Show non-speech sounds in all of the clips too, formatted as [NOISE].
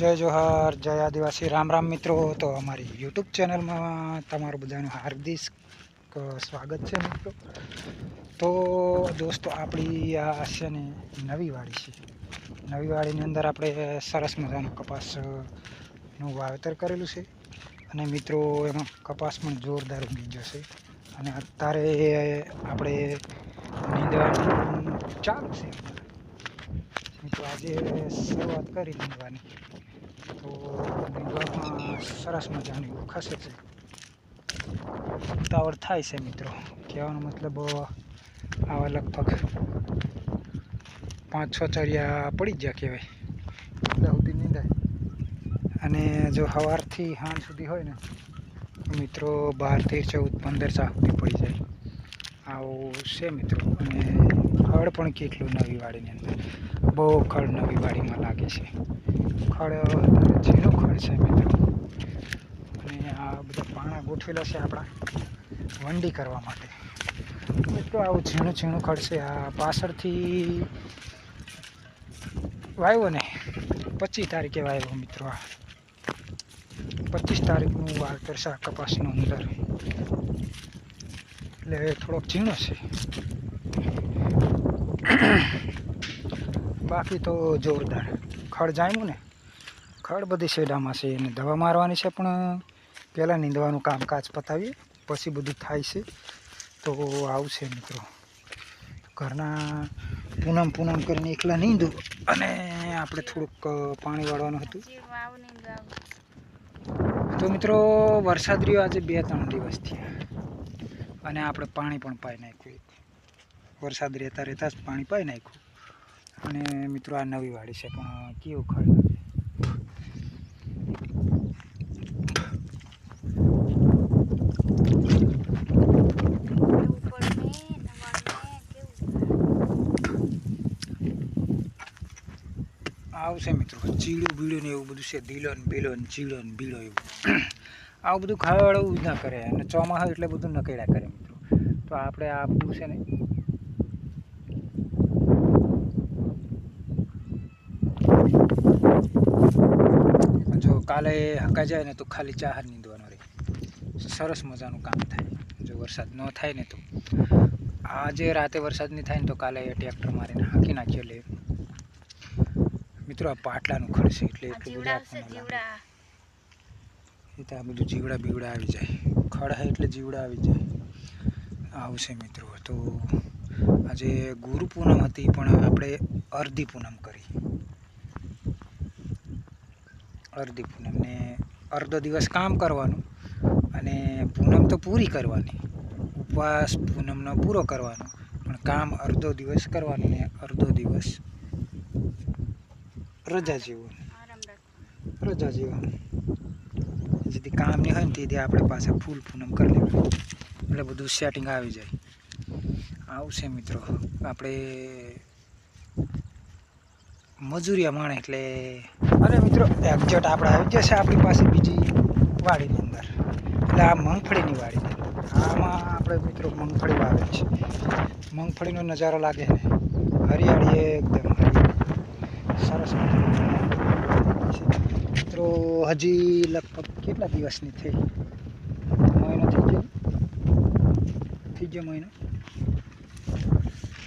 જય જોહાર, જય આદિવાસી. રામ રામ મિત્રો. તો અમારી યુટ્યુબ ચેનલમાં તમારું બધાનું હાર્દિક સ્વાગત છે મિત્રો. તો દોસ્તો, આપણી આ છે ને નવી વાડી છે. નવી વાડીની અંદર આપણે સરસ મજાનું કપાસનું વાવેતર કરેલું છે. અને મિત્રો, એમાં કપાસ પણ જોરદાર ઉગી જશે અને અત્યારે આપણે નીંદવાનું ચાલુ છે. મિત્રો, આજે શરૂઆત કરી નીંદવાની સરસ મજાની ખસે છે ઉતાવળ થાય છે મિત્રો. કહેવાનો મતલબ આવા લગભગ પાંચ છ ચરિયા પડી જ ગયા કહેવાય. એટલા સુધી નીંદાય અને જો સવારથી સાંજ સુધી હોય ને મિત્રો મિત્રો તેર ચૌદ પંદર સા સુધી પડી જાય. આવું છે મિત્રો. અને ખડ પણ કેટલું નવી વાડીની અંદર. બહુ ખડ નવી વાડીમાં લાગે છે. ખડ અત્યારે ઝીણું ખડ છે મિત્રો. અને આ બધા પાણા ગોઠવેલા છે આપણા વંડી કરવા માટે. મિત્રો, આવું ઝીણું ઝીણું ખડ છે. આ પાછળથી વાવ્યો ને? પચીસ તારીખે વાવ્યો મિત્રો આ. પચીસ તારીખનું વાવેતર છે આ કપાસનું અંદર. એટલે થોડોક ઝીણો છે. બાકી તો જોરદાર. ખડ જામ્યું ને? ખડ બધી શેડામાં છે એને દવા મારવાની છે, પણ પહેલાં નીંદવાનું કામકાજ પતાવીએ, પછી બધું થાય છે. તો આવશે મિત્રો. ઘરના પૂનમ પૂનમ કરીને એકલા નીંદું અને આપણે થોડુંક પાણી વાળવાનું હતું. તો મિત્રો, વરસાદ રહ્યો આજે બે ત્રણ દિવસ થયા. અને આપણે પાણી પણ પાઈ નાખ્યું વરસાદ રહેતા રહેતા જ પાણી પાઈ નાખ્યું. અને મિત્રો, આ નવી વાડી છે, પણ કેવું ખડ? આવશે મિત્રો. ચીડું, બીડું ને એવું બધું છે. દીલો ને બીલો ને ચીડો ને બીડો એવું [CLEARS THROAT] આવું બધું ખાવાવાળું જ ના કરે અને ચોમાસું એટલે બધું નકેડા કરે મિત્રો. તો આપણે આ બધું છે ને જો કાલે હકા જાય ને તો ખાલી ચાહર નીંદવાનો રહે સરસ મજાનું કામ થાય. જો વરસાદ ન થાય ને તો. આજે રાતે વરસાદ નહીં થાય ને તો કાલે ટ્રેક્ટર મારીને હાંકી નાખીએ એટલે મિત્રો આ પાટલાનું ખડ એટલે એટલું બધું આ બધું જીવડા બીવડા આવી જાય. ખડ હે એટલે જીવડા આવી જાય. આવશે મિત્રો તો આજે ગુરુ પૂનમ હતી પણ આપણે અર્ધી પૂનમ કરી. અર્ધી પૂનમ ને અડધો દિવસ કામ કરવાનું અને પૂનમ તો પૂરી કરવાની. ઉપવાસ પૂનમનો પૂરો કરવાનો પણ કામ અડધો દિવસ કરવાનું ને અડધો દિવસ રજા જેવું રજા જેવું જેથી કામ નહીં હોય ને તેથી આપણે પાસે ફૂલ પૂનમ કરી લેવાનું એટલે બધું સેટિંગ આવી જાય. આવશે મિત્રો. આપણે મજૂરિયા માણે એટલે અને મિત્રો એક્ઝેટ આપણે આવી જશે આપણી પાસે બીજી વાડીની અંદર. એટલે આ મગફળીની વાડી આમાં આપણે મિત્રો મગફળી વાવે છે. મગફળીનો નજારો લાગે ને હરિયાળી એકદમ. હરિયાળી સરસ મિત્રો, હજી લગભગ કેટલા દિવસની થઈ? મહિનો થઈ ગયો થઈ ગયો મહિનો?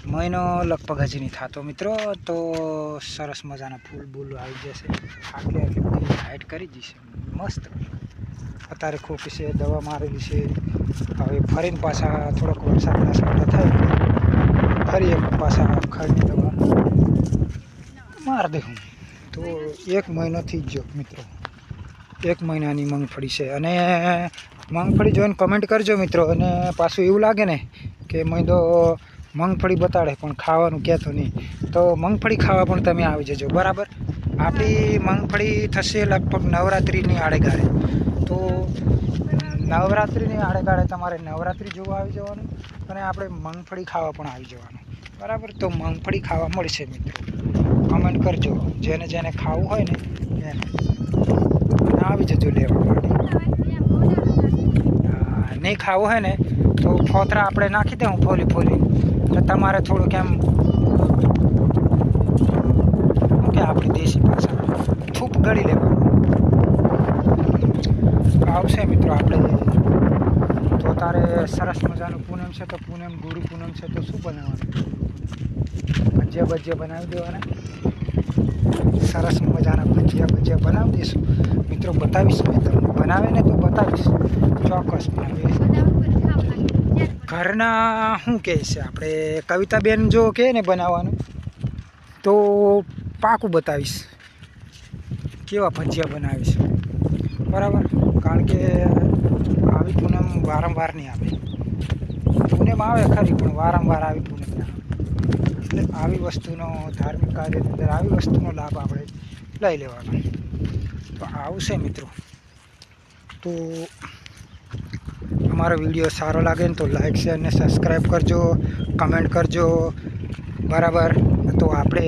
મહિનો લગભગ હજી નહીં થતો. મિત્રો, તો સરસ મજાના ફૂલ બૂલ આવી જશે. આટલી આટલી બધી હાઈટ કરી દઈશ મસ્ત. અત્યારે ખોટી છે, દવા મારેલી છે. હવે ફરીને પાછા થોડોક વરસાદના સાટા થાય. ફરી એક પાછા ખડની દવા માર દઉં તો એક મહિનોથી જ જો, મિત્રો. એક મહિનાની મગફળી છે. અને મગફળી જોઈને કમેન્ટ કરજો, મિત્રો. અને પાછું એવું લાગે ને કે મહિનો મગફળી બતાડે, પણ ખાવાનું કહેતો નહીં. તો મગફળી ખાવા પણ તમે આવી જજો, બરાબર? આપણી મગફળી થશે લગભગ નવરાત્રિની આડેગાળે તો નવરાત્રિની આડેગાળે તમારે નવરાત્રિ જોવા આવી જવાનું અને આપણે મગફળી ખાવા પણ આવી જવાનું. બરાબર? તો મગફળી ખાવા મળશે, મિત્રો. કમેન્ટ કરજો. જેને જેને ખાવું હોય ને, એને. આવી જજો લેવા માટે. નહીં ખાવું હોય ને, તો ફોતરા આપણે નાખી દઉં ફોલી ફોલી. તો તમારે થોડુંક એમ કે આપણી દેશી ભાષા. થૂપ ગળી લેવાનું. આવશે મિત્રો આપણે. તો તારે સરસ મજાનું પૂનમ છે, તો પૂનમ, ગુરુ પૂનમ છે, તો શું બનાવવાનું? ભજીયા ભજીયા બનાવી દેવાના. સરસ મજાના ભજીયા ભજીયા બનાવી દઈશું. મિત્રો બતાવીશ મેં તમને. બનાવે ને તો બતાવીશ. ચોક્કસ બનાવીશ. ઘરના શું કહે છે આપણે? કવિતાબેન જો કહે ને બનાવવાનું, તો પાકું બતાવીશ. કેવા ભજીયા બનાવીશ? બરાબર? કારણ કે આવી પૂનમ વારંવાર નહીં આવે. પૂનમ આવે ખરી, પણ વારંવાર આવી પૂનમ આવે. એટલે આવી વસ્તુનો ધાર્મિક કાર્યની અંદર આવી વસ્તુનો લાભ આપણે લઈ લેવાનો. તો આવશે મિત્રો. તો અમારો વીડિયો સારો લાગે ને તો લાઈક શેર અને સબસ્ક્રાઈબ કરજો કમેન્ટ કરજો. બરાબર? તો આપણે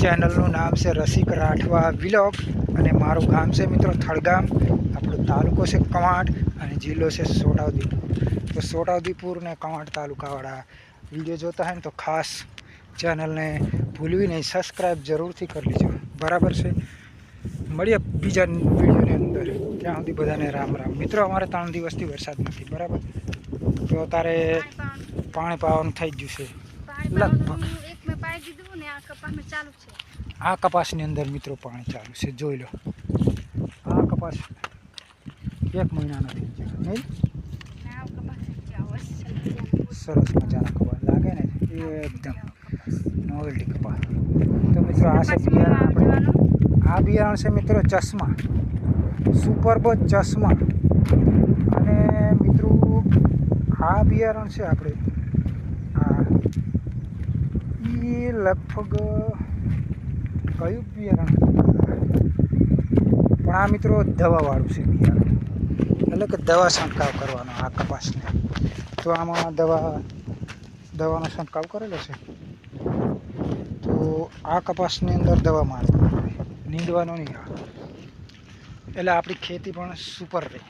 ચેનલનું નામ છે રસિક રાઠવા વિલોક અને મારું ગામ છે મિત્રો થળગામ. આપણો તાલુકો છે કવાંટ અને જિલ્લો છે છોટાઉદેપુર તો છોટાઉદેપુર ને કવાંટ તાલુકાવાળા વીડિયો જોતા હોય ને તો ખાસ ચેનલને ભૂલવી નહીં સબસ્ક્રાઈબ જરૂરથી કરી લેજો. બરાબર છે? મળીએ બીજા વિડીયોની અંદર. ત્યાં સુધી બધાને રામ રામ. મિત્રો અમારે ત્રણ દિવસથી વરસાદ નથી. બરાબર? તો અત્યારે પાણી પાવાનું થઈ જ ગયું છે. લગભગ. આ કપાસની અંદર મિત્રો પાણી ચાલુ છે. જોઈ લો. આ કપાસ એક મહિનાનો થઈ ગયો. નહીં? સરસ મજાના કપાસ લાગે ને એકદમ નોવેલ્ટી કપાસ તો મિત્રો આ છે બિયારણ આપણે આ બિયારણ છે મિત્રો ચશ્મા. સુપરબ ચશ્મા. અને મિત્રો આ બિયારણ છે આપણે આ એ લગભગ કયું બિયારણ? પણ આ મિત્રો દવાવાળું છે બિયારણ. એટલે કે દવા છંટકાવ કરવાનો આ કપાસને. તો આમાં દવા, દવાનો છંટકાવ કરેલો છે? તો આ કપાસની અંદર દવા મારે નીંદવાનો નહીં એટલે આપણી ખેતી પણ સુપર રહે.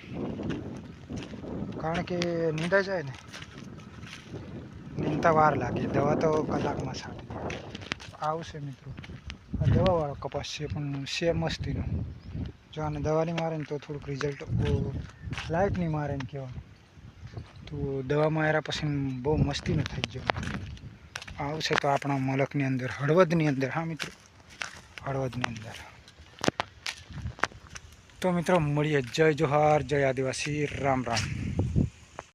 કારણ કે નીંદાઈ જાય ને, નીંદતા વાર લાગે. દવા તો કલાકમાં છાંટી આવશે મિત્રો. આ દવાવાળો કપાસ છે, પણ છે મસ્તીનો. જો આને દવા નહીં મારે ને તો થોડુંક રિઝલ્ટ લાઇટ નહીં મારે ને કહેવાનું. તો દવા માર્યા પછી બહુ મસ્તીનું થઈ ગયો. આવશે તો આપણા મલકની અંદર, હળવદની અંદર, હા મિત્રો? હળવદની અંદર. તો મિત્રો મળીએ. જય જોહાર, જય આદિવાસી. રામ રામ.